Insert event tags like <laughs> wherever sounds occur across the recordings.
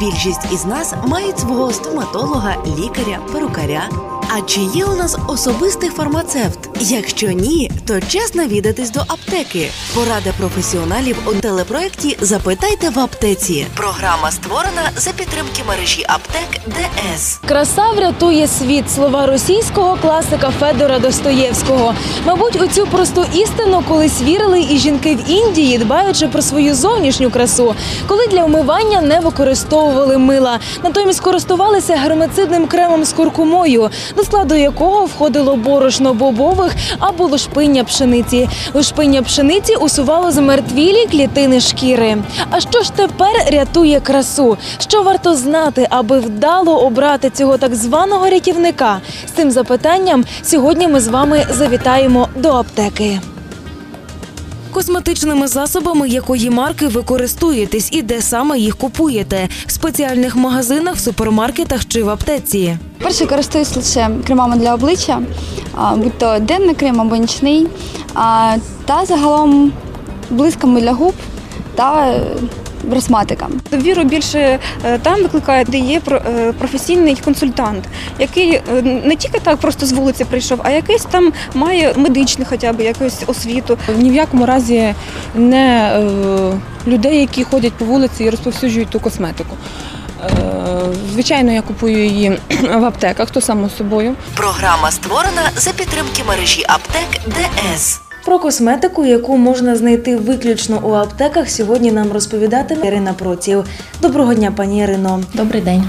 Більшість із нас мають свого стоматолога, лікаря, перукаря. А чи є у нас особистий фармацевт? Якщо ні, то час навідатись до аптеки. Порада професіоналів у телепроекті Запитайте в аптеці. Програма створена за підтримки мережі аптек ДС. Краса врятує світ слова російського класика Федора Достоєвського. Мабуть, у цю просту істину колись вірили і жінки в Індії, дбаючи про свою зовнішню красу, коли для вмивання не використовували мила, натомість користувалися гермицидним кремом з куркумою, до складу якого входило борошно бобових або лушпиння пшениці. Лушпиння пшениці усувало змертвілі клітини шкіри. А що ж тепер рятує красу? Що варто знати, аби вдало обрати цього так званого рятівника? З цим запитанням сьогодні ми з вами завітаємо до аптеки. Косметичними засобами якої марки ви користуєтесь і де саме їх купуєте? В спеціальних магазинах, супермаркетах чи в аптеці? Перше користуюсь лише кремами для обличчя, будь то денний крем або нічний, та загалом блисками для губ та брасматика. Довіру більше е, там викликає, де є про- е, професійний консультант, який е, не тільки так просто з вулиці прийшов, а якийсь там має медичну хоча б якусь освіту. Ні в якому разі не людей, які ходять по вулиці і розповсюджують ту косметику. Звичайно, я купую її <clears throat> в аптеках, то само собою. Програма створена за підтримки мережі аптек ДС. Про косметику, яку можна знайти виключно у аптеках, сьогодні нам розповідатиме Ірина Проців. Доброго дня, пані Ірино. Добрий день.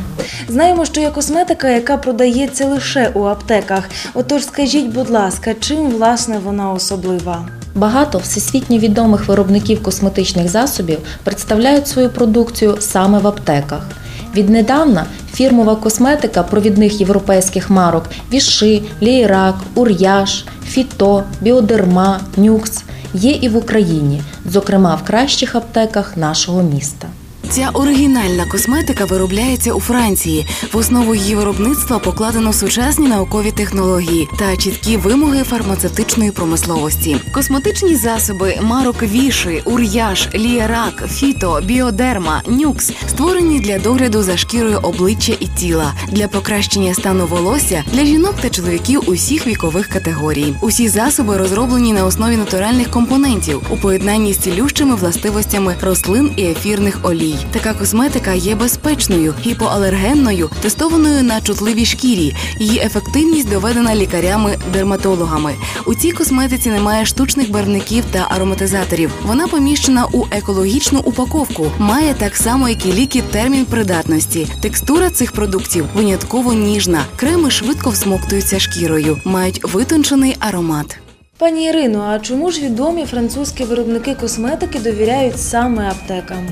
Знаємо, що є косметика, яка продається лише у аптеках. Отож, скажіть, будь ласка, чим власне вона особлива? Багато всесвітньо відомих виробників косметичних засобів представляють свою продукцію саме в аптеках. Віднедавна фірмова косметика провідних європейських марок Віши, Лейрак, Ур'яш, Фіто, Біодерма, Нюкс є і в Україні, зокрема в кращих аптеках нашого міста. Ця оригінальна косметика виробляється у Франції. В основу її виробництва покладено сучасні наукові технології та чіткі вимоги фармацевтичної промисловості. Косметичні засоби марок Віши, Ур'яш, Лієрак, Фіто, Біодерма, Нюкс створені для догляду за шкірою обличчя і тіла, для покращення стану волосся для жінок та чоловіків усіх вікових категорій. Усі засоби розроблені на основі натуральних компонентів у поєднанні з цілющими властивостями рослин і ефірних олій. Така косметика є безпечною, гіпоалергенною, тестованою на чутливій шкірі. Її ефективність доведена лікарями-дерматологами. У цій косметиці немає штучних барвників та ароматизаторів. Вона поміщена у екологічну упаковку, має так само, як і ліки термін придатності. Текстура цих продуктів винятково ніжна. Креми швидко всмоктуються шкірою, мають витончений аромат. Пані Ірино, а чому ж відомі французькі виробники косметики довіряють саме аптекам?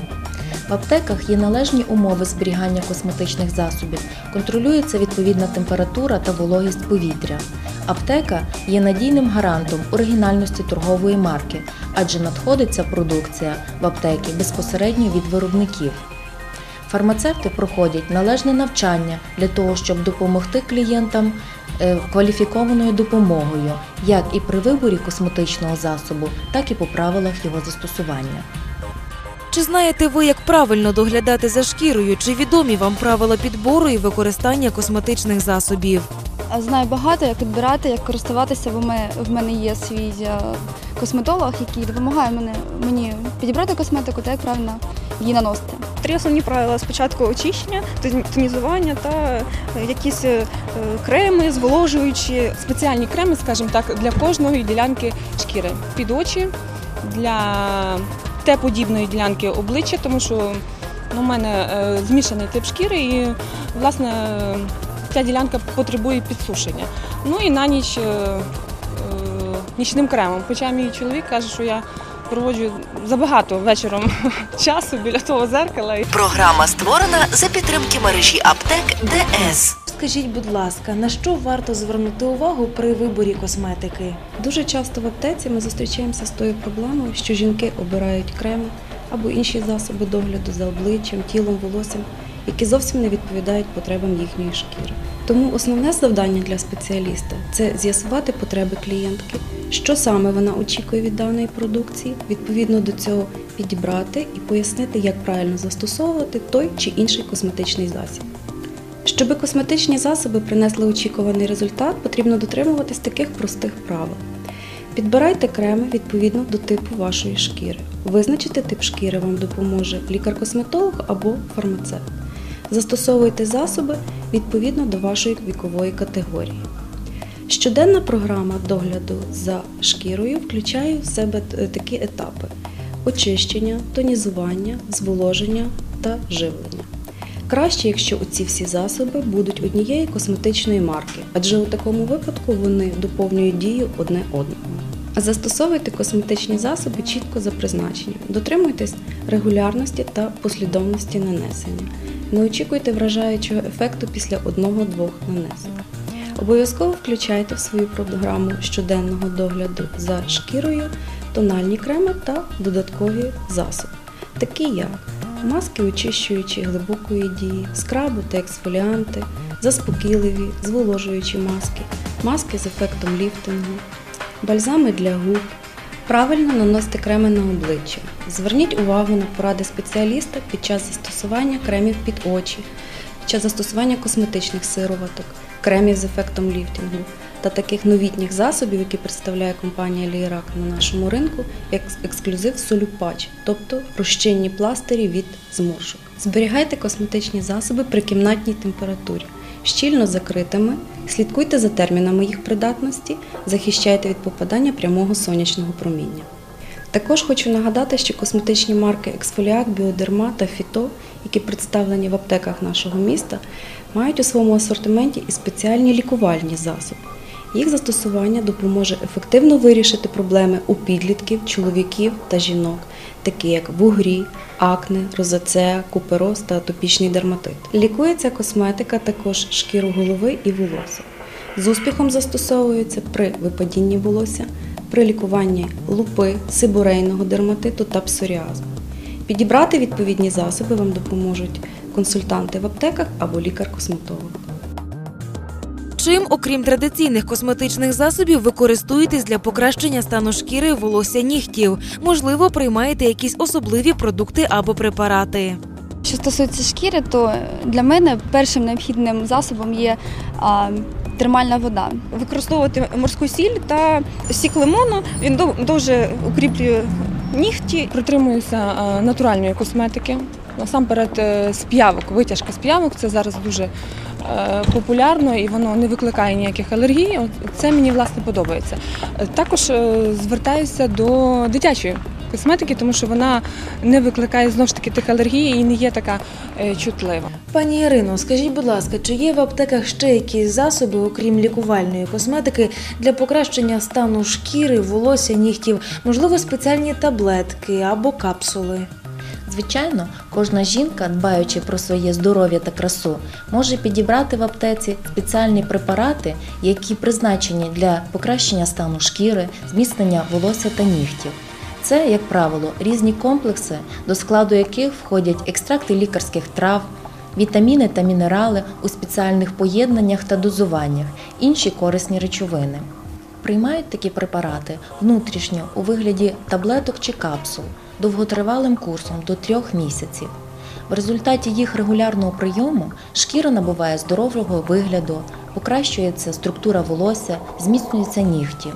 В аптеках є належні умови зберігання косметичних засобів, контролюється відповідна температура та вологість повітря. Аптека є надійним гарантом оригінальності торгової марки, адже надходить ця продукція в аптеки безпосередньо від виробників. Фармацевти проходять належне навчання для того, щоб допомогти клієнтам е, кваліфікованою допомогою, як і при виборі косметичного засобу, так і по правилах його застосування. Чи знаєте ви, як правильно доглядати за шкірою? Чи відомі вам правила підбору і використання косметичних засобів? Знаю багато, як підбирати, як користуватися, бо ми, в мене є свій е, косметолог, який допомагає мене, мені підібрати косметику та як правильно її наносити. Три основні правила: спочатку очищення, тонізування та е, якісь е, креми, зволожуючі. Спеціальні креми, скажімо так, для кожної ділянки шкіри. Під очі, для Т-подібної ділянки обличчя, тому що ну, у мене е, змішаний тип шкіри і, власне, ця ділянка потребує підсушення. Ну і на ніч е, е, нічним кремом. Хоча мій чоловік каже, що я проводжу забагато вечором <laughs> часу біля того зеркала. Програма створена за підтримки мережі аптек ДС. Скажіть, будь ласка, на що варто звернути увагу при виборі косметики? Дуже часто в аптеці ми зустрічаємося з тою проблемою, що жінки обирають креми або інші засоби догляду за обличчям, тілом, волоссям, які зовсім не відповідають потребам їхньої шкіри. Тому основне завдання для спеціаліста це з'ясувати потреби клієнтки, що саме вона очікує від даної продукції, відповідно до цього підібрати і пояснити, як правильно застосовувати той чи інший косметичний засіб. Щоби косметичні засоби принесли очікуваний результат, потрібно дотримуватись таких простих правил. Підбирайте креми відповідно до типу вашої шкіри. Визначити тип шкіри вам допоможе лікар-косметолог або фармацевт. Застосовуйте засоби відповідно до вашої вікової категорії. Щоденна програма догляду за шкірою включає в себе е, такі етапи: очищення, тонізування, зволоження та живлення. Краще, якщо ці всі засоби будуть однієї косметичної марки, адже у такому випадку вони доповнюють дію одне одного. Застосовуйте косметичні засоби чітко за призначенням, дотримуйтесь регулярності та послідовності нанесення. Не очікуйте вражаючого ефекту після одного-двох нанесень. Обов'язково включайте в свою програму щоденного догляду за шкірою тональні креми та додаткові засоби, такі як маски очищуючі глибокої дії, скраби та ексфоліанти, заспокійливі, зволожуючі маски, маски з ефектом ліфтингу, бальзами для губ. Правильно наносити креми на обличчя. Зверніть увагу на поради спеціаліста під час застосування кремів під очі, під час застосування косметичних сироваток, кремів з ефектом ліфтингу та таких новітніх засобів, які представляє компанія Лієрак на нашому ринку, як ексклюзив солюпач, тобто розчинні пластирі від зморшок. Зберігайте косметичні засоби при кімнатній температурі, щільно закритими, слідкуйте за термінами їх придатності, захищайте від попадання прямого сонячного проміння. Також хочу нагадати, що косметичні марки Ексфоліак, Біодерма та Фіто, які представлені в аптеках нашого міста, мають у своєму асортименті і спеціальні лікувальні засоби. Їх застосування допоможе ефективно вирішити проблеми у підлітків, чоловіків та жінок, такі як вугрі, акне, розацеа, купероз та атопічний дерматит. Лікується косметика також шкіру голови і волосся. З успіхом застосовується при випадінні волосся, при лікуванні лупи, сибурейного дерматиту та псоріазу. Підібрати відповідні засоби вам допоможуть консультанти в аптеках або лікар-косметолог. Чим, окрім традиційних косметичних засобів, ви користуєтесь для покращення стану шкіри, волосся, нігтів? Можливо, приймаєте якісь особливі продукти або препарати. Що стосується шкіри, то для мене першим необхідним засобом є а, термальна вода. Використовувати морську сіль та сік лимону. Він дуже укріплює нігті. Притримуюся натуральної косметики. Насамперед е, з п'явок, витяжка з п'явок це зараз дуже е, популярно і воно не викликає ніяких алергій. Це мені власне подобається. Е, Також звертаюся до дитячої косметики, тому що вона не викликає знову ж таки тих алергій і не є така чутлива. Пані Ірино, скажіть, будь ласка, чи є в аптеках ще якісь засоби, окрім лікувальної косметики, для покращення стану шкіри, волосся, нігтів, можливо, спеціальні таблетки або капсули? Звичайно, кожна жінка, дбаючи про своє здоров'я та красу, може підібрати в аптеці спеціальні препарати, які призначені для покращення стану шкіри, зміцнення волосся та нігтів. Це, як правило, різні комплекси, до складу яких входять екстракти лікарських трав, вітаміни та мінерали у спеціальних поєднаннях та дозуваннях, інші корисні речовини. Приймають такі препарати внутрішньо у вигляді таблеток чи капсул довготривалим курсом до трьох місяців. В результаті їх регулярного прийому шкіра набуває здорового вигляду, покращується структура волосся, зміцнюються нігті.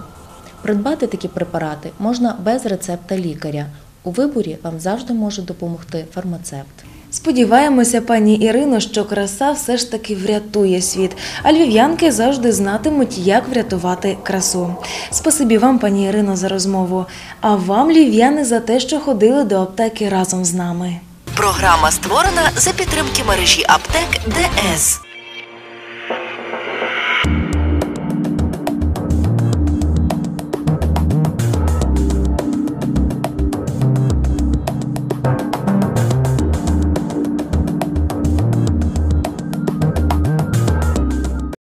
Придбати такі препарати можна без рецепта лікаря. У виборі вам завжди може допомогти фармацевт. Сподіваємося, пані Ірино, що краса все ж таки врятує світ, а львів'янки завжди знатимуть, як врятувати красу. Спасибі вам, пані Ірино, за розмову. А вам, львів'яни, за те, що ходили до аптеки разом з нами. Програма створена за підтримки мережі аптек ДС.